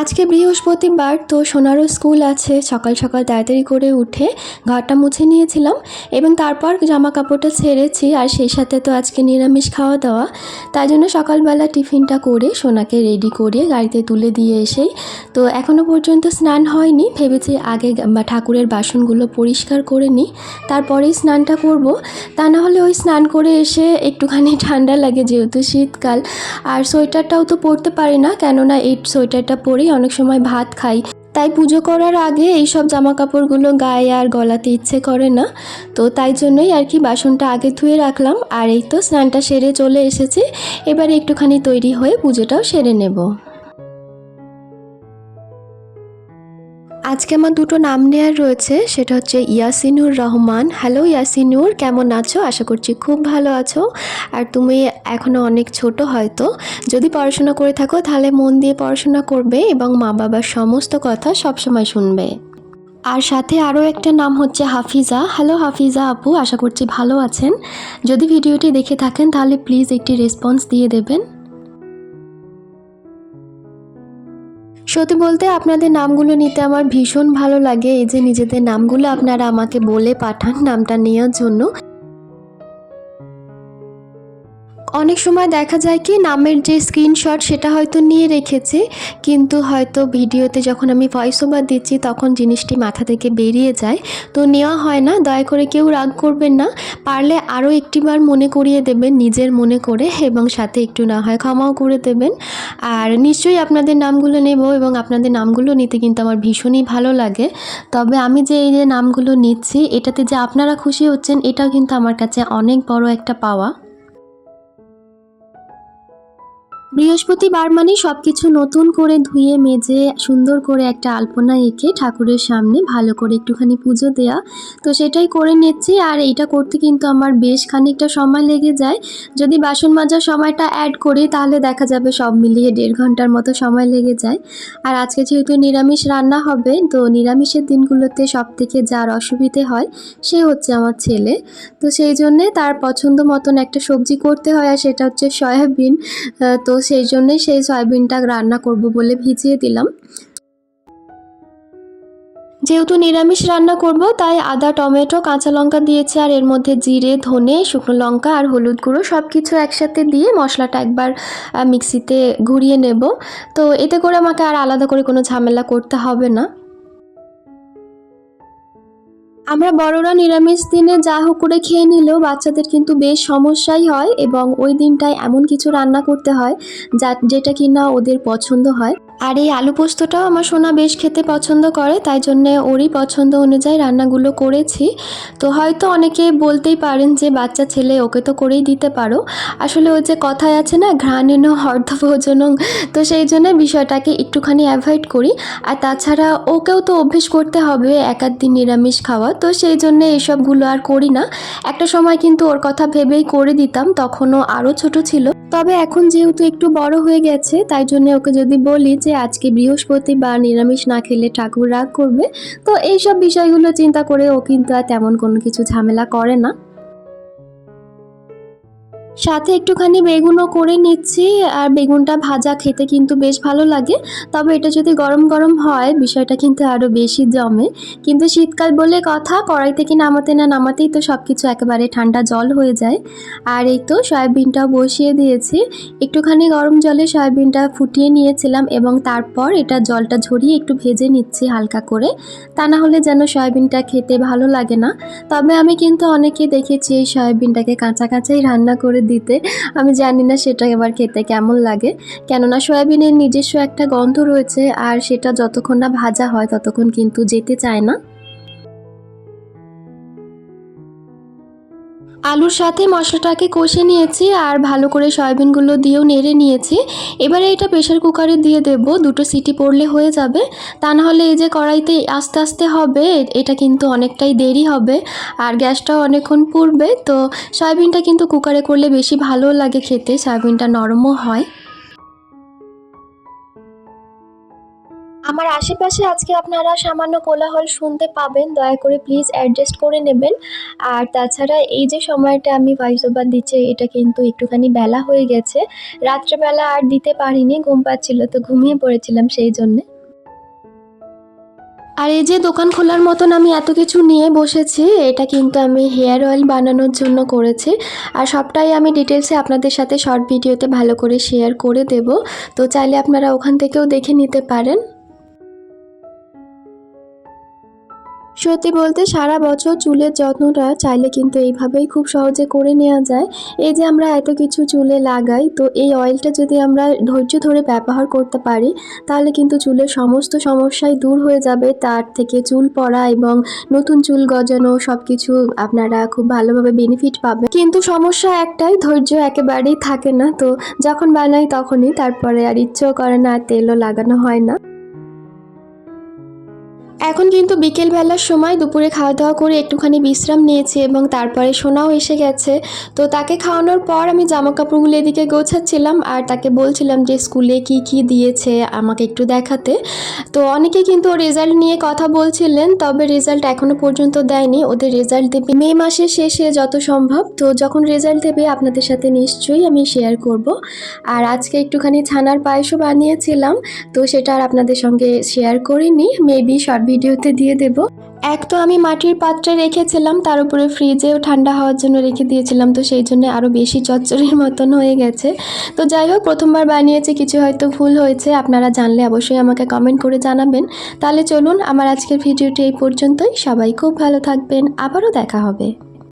আজকে বৃহস্পতিবার তো সোনারও স্কুল আছে। সকাল সকাল তাড়াতাড়ি করে উঠে ঘরটা মুছে নিয়েছিলাম এবং তারপর জামা কাপড়টা ছেড়েছি আর সেই সাথে তো আজকে নিরামিষ খাওয়া দাওয়া। তাই জন্য সকালবেলা টিফিনটা করে সোনাকে রেডি করে গাড়িতে তুলে দিয়ে এসেই তো এখনও পর্যন্ত স্নান হয়নি। ভেবেছি আগে ঠাকুরের বাসনগুলো পরিষ্কার করে নিই, তারপরেই স্নানটা করব। তা না হলে ওই স্নান করে এসে একটুখানি ঠান্ডা লাগে যেহেতু শীতকাল। আর সোয়েটারটাও তো পরতে পারি না, কেননা এই সোয়েটারটা পরেই অনেক সময় ভাত খাই। তাই পুজো করার আগে এইসব জামা কাপড়গুলো গায়ে আর গলাতে ইচ্ছে করে না। তো তাই জন্যই আর কি বাসনটা আগে ধুয়ে রাখলাম। আর এই তো স্নানটা সেরে চলে এসেছি। এবার একটুখানি তৈরি হয়ে পুজোটাও সেরে নেব। আজকে আমার দুটো নাম নেওয়ার রয়েছে, সেটা হচ্ছে ইয়াসিনুর রহমান। হ্যালো ইয়াসিনুর, কেমন আছো? আশা করছি খুব ভালো আছো। আর তুমি এখনও অনেক ছোট হয়তো। যদি পড়াশোনা করে থাকো, তাহলে মন দিয়ে পড়াশোনা করবে এবং মা বাবার সমস্ত কথা সবসময় শুনবে। আর সাথে আরও একটা নাম হচ্ছে হাফিজা। হ্যালো হাফিজা আপু, আশা করছি ভালো আছেন। যদি ভিডিওটি দেখে থাকেন, তাহলে প্লিজ একটি রেসপন্স দিয়ে দেবেন। সত্যি বলতে আপনাদের নামগুলো নিতে আমার ভীষণ ভালো লাগে। এই যে নিজেদের নামগুলো আপনারা আমাকে বলে পাঠান, নামটা নেওয়ার জন্য। অনেক সময় দেখা যায় কি নামের যে স্ক্রিনশট সেটা হয়তো নিয়ে রেখেছে, কিন্তু হয়তো ভিডিওতে যখন আমি ভয়েস ওভার দিচ্ছি তখন জিনিসটি মাথা থেকে বেরিয়ে যায়। তো নেওয়া হয় না, দয়া করে কেউ রাগ করবেন না। পারলে আরও একটিবার মনে করিয়ে দেবেন, নিজের মনে করে এবং সাথে একটু না হয় ক্ষমাও করে দেবেন। আর নিশ্চয়ই আপনাদের নামগুলো নেব এবং আপনাদের নামগুলো নিতে কিন্তু আমার ভীষণই ভালো লাগে। তবে আমি যে এই যে নামগুলো নিচ্ছি, এটাতে যে আপনারা খুশি হচ্ছেন, এটাও কিন্তু আমার কাছে অনেক বড় একটা পাওয়া। বৃহস্পতিবার মানে সব কিছু নতুন করে ধুয়ে, মেজে, সুন্দর করে একটা আলপনা এঁকে ঠাকুরের সামনে ভালো করে একটুখানি পুজো দেয়া। তো সেটাই করে নিচ্ছি আর এইটা করতে কিন্তু আমার বেশ খানিকটা সময় লেগে যায়। যদি বাসন মাজার সময়টা অ্যাড করি তাহলে দেখা যাবে সব মিলিয়ে দেড় ঘণ্টার মতো সময় লেগে যায়। আর আজকে যেহেতু নিরামিষ রান্না হবে, তো নিরামিষের দিনগুলোতে সব থেকে যার অসুবিধে হয় সে হচ্ছে আমার ছেলে। তো সেই জন্যে তার পছন্দ মতন একটা সবজি করতে হয় আর সেটা হচ্ছে সয়াবিন। তো সেই জন্যই সেই সয়াবিনটা রান্না করব বলে ভিজিয়ে দিলাম। যেহেতু নিরামিষ রান্না করব, তাই আদা, টমেটো, কাঁচা লঙ্কা দিয়েছি আর এর মধ্যে জিরে, ধনে, শুকনো লঙ্কা আর হলুদ গুঁড়ো সব কিছু একসাথে দিয়ে মশলাটা একবার মিক্সিতে ঘুরিয়ে নেব। তো এতে করে আমাকে আর আলাদা করে কোনো ঝামেলা করতে হবে না। আমরা বড়রা নিরামিষ দিনে যা হোক করে খেয়ে নিলেও বাচ্চাদের কিন্তু বেশ সমস্যাই হয় এবং ওই দিনটায় এমন কিছু রান্না করতে হয় যা, যেটা কিনা ওদের পছন্দ হয়। আর এই আলু পোস্তটাও আমার সোনা বেশ খেতে পছন্দ করে, তাই জন্যে ওরই পছন্দ অনুযায়ী রান্নাগুলো করেছি। তো হয়তো অনেকে বলতেই পারেন যে, বাচ্চা ছেলে, ওকে তো করেই দিতে পারো। আসলে ওই যে কথায় আছে না ঘ্রাণেন অর্ধভোজনং। তো সেই জন্য বিষয়টাকে একটুখানি অ্যাভয়েড করি। আর তাছাড়া ওকেও তো অভ্যেস করতে হবে এক আধ দিন নিরামিষ খাওয়া। তো সেই জন্য এসবগুলো আর করি না। একটা সময় কিন্তু ওর কথা ভেবেই করে দিতাম, তখনও আরও ছোট ছিল। তবে এখন যেহেতু একটু বড় হয়ে গেছে, তাই জন্য ওকে যদি বলি যে আজকে বৃহস্পতিবার নিরামিষ না খেলে ঠাকুর রাগ করবে, তো এইসব বিষয়গুলো চিন্তা করে ও কিন্তু আর তেমন কোনো কিছু ঝামেলা করে না। সাথে একটুখানি বেগুনও করে নিচ্ছি, আর বেগুনটা ভাজা খেতে কিন্তু বেশ ভালো লাগে। তবে এটা যদি গরম গরম হয়, বিষয়টা কিন্তু আরও বেশি জমে। কিন্তু শীতকাল বলে কথা কড়াই থেকে নামাতে না নামাতেই তো সব কিছু একেবারে ঠান্ডা জল হয়ে যায়। আর এই তো সয়াবিনটাও বসিয়ে দিয়েছি। একটুখানি গরম জলে সয়াবিনটা ফুটিয়ে নিয়েছিলাম এবং তারপর এটা জলটা ঝরিয়ে একটু ভেজে নিচ্ছি হালকা করে। তা না হলে যেন সয়াবিনটা খেতে ভালো লাগে না। তবে আমি কিন্তু অনেকে দেখেছি এই সয়াবিনটাকে কাঁচা কাঁচাই রান্না করে দিতে। আমি জানি না সেটা এবার খেতে কেমন লাগে। কেননা সয়াবিনের নিজস্ব একটা গন্ধ রয়েছে, আর সেটা যতক্ষণ না ভাজা হয় ততক্ষণ কিন্তু যেতে চায় না। আলুর সাথে মশলাটাকে কষে নিয়েছি আর ভালো করে সয়াবিনগুলো দিয়েও নেড়ে নিয়েছি। এবারে এটা প্রেশার কুকারে দিয়ে দেব। দুটো সিটি পড়লে হয়ে যাবে। তা নাহলে এই যে কড়াইতে আস্তে আস্তে হবে, এটা কিন্তু অনেকটাই দেরি হবে। আর গ্যাসটাও অনেকক্ষণ পুড়বে। তো সয়াবিনটা কিন্তু কুকারে করলে বেশি ভালো লাগে খেতে। সয়াবিনটা নরমও হয়। আমার আশেপাশে আজকে আপনারা সামান্য কোলাহল শুনতে পাবেন। দয়া করে প্লিজ অ্যাডজাস্ট করে নেবেন। আর তাছাড়া এই যে সময়টা আমি ভয়েস ওভার দিচ্ছি, এটা কিন্তু একটুখানি বেলা হয়ে গেছে। রাত্রেবেলা আর দিতে পারিনি, ঘুম পাচ্ছিল তো ঘুমিয়ে পড়েছিলাম সেই জন্যে। আর এই যে দোকান খোলার মতন আমি এত কিছু নিয়ে বসেছি, এটা কিন্তু আমি হেয়ার অয়েল বানানোর জন্য করেছি। আর সবটাই আমি ডিটেলসে আপনাদের সাথে শর্ট ভিডিওতে ভালো করে শেয়ার করে দেব। তো চাইলে আপনারা ওখান থেকেও দেখে নিতে পারেন। সত্যি বলতে সারা বছর চুলের যত্নটা চাইলে কিন্তু এইভাবেই খুব সহজে করে নেওয়া যায়। এই যে আমরা এত কিছু চুলে লাগাই, তো এই অয়েলটা যদি আমরা ধৈর্য ধরে ব্যবহার করতে পারি, তাহলে কিন্তু চুলের সমস্ত সমস্যাই দূর হয়ে যাবে। তার থেকে চুল পড়া এবং নতুন চুল গজানো সব কিছু আপনারা খুব ভালোভাবে বেনিফিট পাবেন। কিন্তু সমস্যা একটাই, ধৈর্য একেবারেই থাকে না। তো যখন বানাই তখনই, তারপরে আর ইচ্ছেও করে না, তেলও লাগানো হয় না। এখন কিন্তু বিকেলবেলার সময় দুপুরে খাওয়া দাওয়া করে একটুখানি বিশ্রাম নিয়েছি এবং তারপরে সোনাও এসে গেছে। তো তাকে খাওয়ানোর পর আমি জামা কাপড়গুলো এদিকে গোছাচ্ছিলাম আর তাকে বলছিলাম যে স্কুলে কি কি দিয়েছে আমাকে একটু দেখাতে। তো অনেকে কিন্তু রেজাল্ট নিয়ে কথা বলছিলেন, তবে রেজাল্ট এখনও পর্যন্ত দেয়নি। ওদের রেজাল্ট দেবে মে মাসের শেষে যত সম্ভব। তো যখন রেজাল্ট দেবে আপনাদের সাথে নিশ্চয়ই আমি শেয়ার করব। আর আজকে একটুখানি ছানার পায়েসও বানিয়েছিলাম, তো সেটা আর আপনাদের সঙ্গে শেয়ার করিনি। মেবি শর্ট ভিডিওতে দিয়ে দেব। এক তো আমি মাটির পাত্রে রেখেছিলাম, তার উপরে ফ্রিজেও ঠান্ডা হওয়ার জন্য রেখে দিয়েছিলাম, তো সেই জন্য আরও বেশি চচ্চরের মতন হয়ে গেছে। তো যাই হোক, প্রথমবার বানিয়েছে, কিছু হয়তো ভুল হয়েছে, আপনারা জানলে অবশ্যই আমাকে কমেন্ট করে জানাবেন। তাহলে চলুন, আমার আজকের ভিডিওটি এই পর্যন্তই, সবাই খুব ভালো থাকবেন, আবারও দেখা হবে।